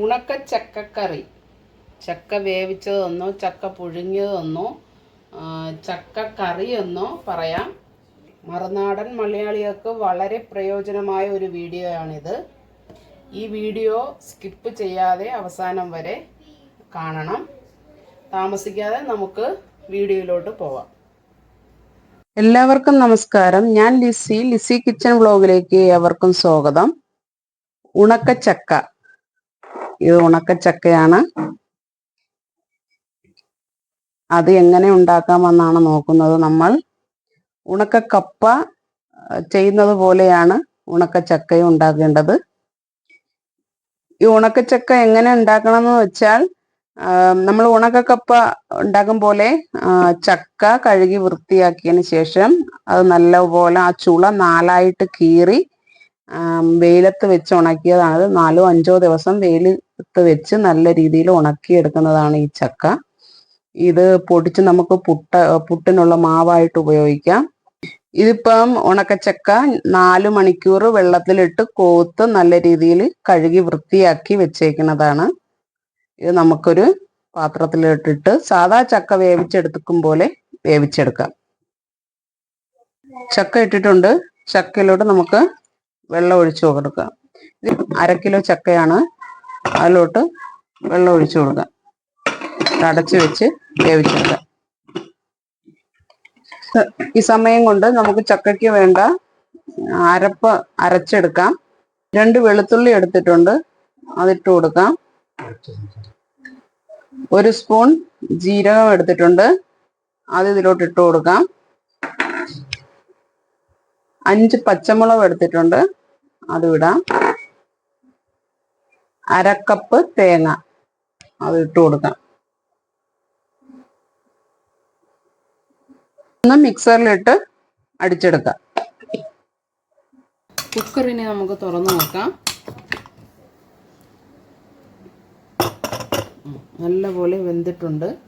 ഉണക്ക ചക്കക്കറി ചക്ക വേവിച്ചതെന്നോ ചക്ക പുഴുങ്ങിയതെന്നോ ചക്ക കറിയെന്നോ പറയാം. മറുനാടൻ മലയാളികൾക്ക് വളരെ പ്രയോജനമായ ഒരു വീഡിയോ ആണിത് ഈ വീഡിയോ സ്കിപ്പ് ചെയ്യാതെ അവസാനം വരെ കാണണം. താമസിക്കാതെ നമുക്ക് വീഡിയോയിലോട്ട് പോവാം. എല്ലാവർക്കും നമസ്കാരം. ഞാൻ ലിസി. ലിസി കിച്ചൺ വ്ളോഗിലേക്ക് ഏവർക്കും സ്വാഗതം. ഉണക്കച്ചക്ക. ഇത് ഉണക്കച്ചക്കയാണ്. അത് എങ്ങനെ ഉണ്ടാക്കാമെന്നാണ് നോക്കുന്നത് നമ്മൾ. ഉണക്കക്കപ്പ ചെയ്യുന്നത് പോലെയാണ് ഉണക്കച്ചക്കയും ഉണ്ടാക്കേണ്ടത്. ഈ ഉണക്കച്ചക്ക എങ്ങനെ ഉണ്ടാക്കണം എന്ന് വെച്ചാൽ നമ്മൾ ഉണക്കക്കപ്പ ഉണ്ടാക്കും പോലെ ചക്ക കഴുകി വൃത്തിയാക്കിയതിന് ശേഷം അത് നല്ലപോലെ ആ ചുള നാലായിട്ട് കീറി വെയിലത്ത് വെച്ച് ഉണക്കിയതാണ്. നാലോ അഞ്ചോ ദിവസം വെയിലത്ത് വെച്ച് നല്ല രീതിയിൽ ഉണക്കിയെടുക്കുന്നതാണ് ഈ ചക്ക. ഇത് പൊടിച്ച് നമുക്ക് പുട്ട പുട്ടിനുള്ള മാവായിട്ട് ഉപയോഗിക്കാം. ഇതിപ്പം ഉണക്കച്ചക്ക നാല് മണിക്കൂർ വെള്ളത്തിലിട്ട് കോത്ത് നല്ല രീതിയിൽ കഴുകി വൃത്തിയാക്കി വെച്ചേക്കുന്നതാണ്. ഇത് നമുക്കൊരു പാത്രത്തിലിട്ടിട്ട് സാധാ ചക്ക വേവിച്ചെടുക്കും പോലെ വേവിച്ചെടുക്കാം. ചക്ക ഇട്ടിട്ടുണ്ട്. ചക്കയിലോട്ട് നമുക്ക് വെള്ളം ഒഴിച്ചു കൊടുക്കാം. അര കിലോ ചക്കയാണ്. അതിലോട്ട് വെള്ളം ഒഴിച്ചു കൊടുക്കാം. അടച്ചു വെച്ച് വേവിച്ചെടുക്കാം ഈ സമയം കൊണ്ട് നമുക്ക് ചക്കയ്ക്ക് വേണ്ട അരപ്പ് അരച്ചെടുക്കാം. രണ്ട് വെളുത്തുള്ളി എടുത്തിട്ടുണ്ട്. അതിട്ട് കൊടുക്കാം. ഒരു സ്പൂൺ ജീരകം എടുത്തിട്ടുണ്ട്. അത് ഇതിലോട്ട് ഇട്ട് കൊടുക്കാം. അഞ്ച് പച്ചമുളക് എടുത്തിട്ടുണ്ട്. അത് ഇടാം. അരക്കപ്പ് തേങ്ങ അത് ഇട്ട് കൊടുക്കാം. ഒന്ന് മിക്സറിലിട്ട് അടിച്ചെടുക്കാം. കുക്കറിനെ നമുക്ക് തുറന്നു നോക്കാം. നല്ലപോലെ വെന്തിട്ടുണ്ട്.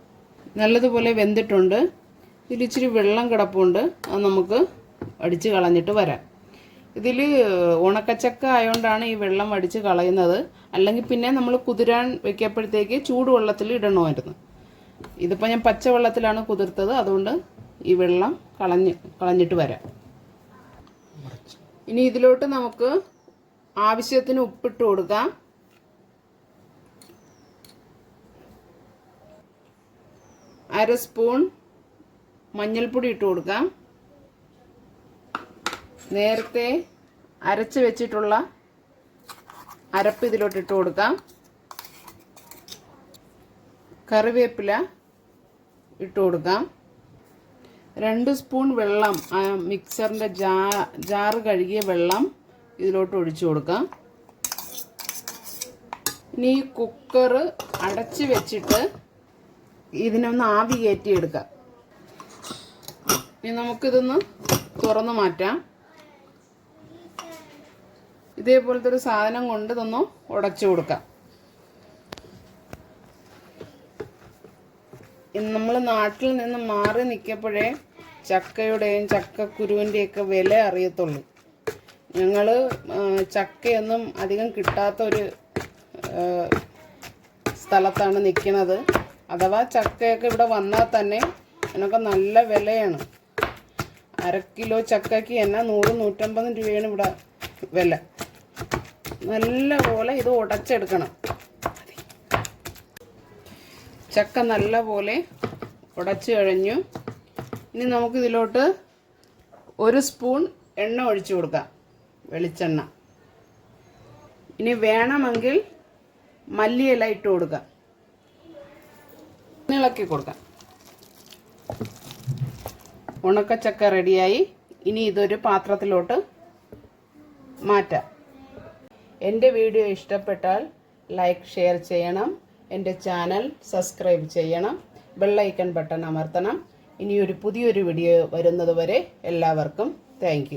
നല്ലതുപോലെ വെന്തിട്ടുണ്ട്. ഇതിൽ ഇച്ചിരി വെള്ളം കിടപ്പുണ്ട്. അത് നമുക്ക് അടിച്ച് കളഞ്ഞിട്ട് വരാം. ഇതിൽ ഉണക്കച്ചക്ക ആയതുകൊണ്ടാണ് ഈ വെള്ളം അടിച്ച് കളയുന്നത്. അല്ലെങ്കിൽ പിന്നെ നമ്മൾ കുതിരാൻ വെക്കപ്പോഴത്തേക്ക് ചൂടുവെള്ളത്തിൽ ഇടണമായിരുന്നു. ഇതിപ്പോൾ ഞാൻ പച്ചവെള്ളത്തിലാണ് കുതിർത്തത്. അതുകൊണ്ട് ഈ വെള്ളം കളഞ്ഞ് കളഞ്ഞിട്ട് വരാം. ഇനി ഇതിലോട്ട് നമുക്ക് ആവശ്യത്തിന് ഉപ്പിട്ട് കൊടുക്കാം. അര സ്പൂൺ മഞ്ഞൾപ്പൊടി ഇട്ട് കൊടുക്കാം. നേരത്തെ അരച്ച് വെച്ചിട്ടുള്ള അരപ്പ് ഇതിലോട്ട് ഇട്ട് കൊടുക്കാം. കറിവേപ്പില ഇട്ട് കൊടുക്കാം. രണ്ട് സ്പൂൺ വെള്ളം മിക്സറിന്റെ ജാ ജാറ് കഴുകിയ വെള്ളം ഇതിലോട്ട് ഒഴിച്ചു കൊടുക്കാം. ഇനി ഈ കുക്കർ അടച്ച് വെച്ചിട്ട് ഇതിനൊന്ന് ആവി കയറ്റിയെടുക്കാം ഇനി നമുക്കിതൊന്ന് തുറന്ന് മാറ്റാം. ഇതേപോലത്തെ ഒരു സാധനം കൊണ്ട് ഇതൊന്ന് ഉടച്ചു കൊടുക്കാം. നമ്മൾ നാട്ടിൽ നിന്ന് മാറി നിൽക്കപ്പോഴേ ചക്കയുടെയും ചക്കക്കുരുവിന്റെയൊക്കെ വില അറിയത്തുള്ളൂ. ഞങ്ങൾ ചക്കയൊന്നും അധികം കിട്ടാത്ത ഒരു സ്ഥലത്താണ് നിൽക്കുന്നത്. അഥവാ ചക്കയൊക്കെ ഇവിടെ വന്നാൽ തന്നെ അതിനൊക്കെ നല്ല വിലയാണ്. അര കിലോ ചക്കയ്ക്ക് തന്നെ നൂറ് നൂറ്റമ്പത് രൂപയാണ് ഇവിടെ വില. നല്ല പോലെ ഇത് ഉടച്ചെടുക്കണം. ചക്ക നല്ല പോലെ ഉടച്ചു കഴിഞ്ഞു. ഇനി നമുക്ക് ഇതിലോട്ട് ഒരു സ്പൂൺ എണ്ണ ഒഴിച്ചു കൊടുക്കാം. വെളിച്ചെണ്ണ. ഇനി വേണമെങ്കിൽ മല്ലിയില ഇട്ട് കൊടുക്കാം. ഇളക്കി കൊടുക്കാം. ഉണക്കച്ചക്ക റെഡിയായി ഇനി ഇതൊരു പാത്രത്തിലോട്ട് മാറ്റാം. എന്റെ വീഡിയോ ഇഷ്ടപ്പെട്ടാൽ ലൈക്ക് ഷെയർ ചെയ്യണം. എന്റെ ചാനൽ സബ്സ്ക്രൈബ് ചെയ്യണം. ബെല്ലൈക്കൺ ബട്ടൺ അമർത്തണം. ഇനിയൊരു പുതിയൊരു വീഡിയോ വരുന്നതുവരെ എല്ലാവർക്കും താങ്ക്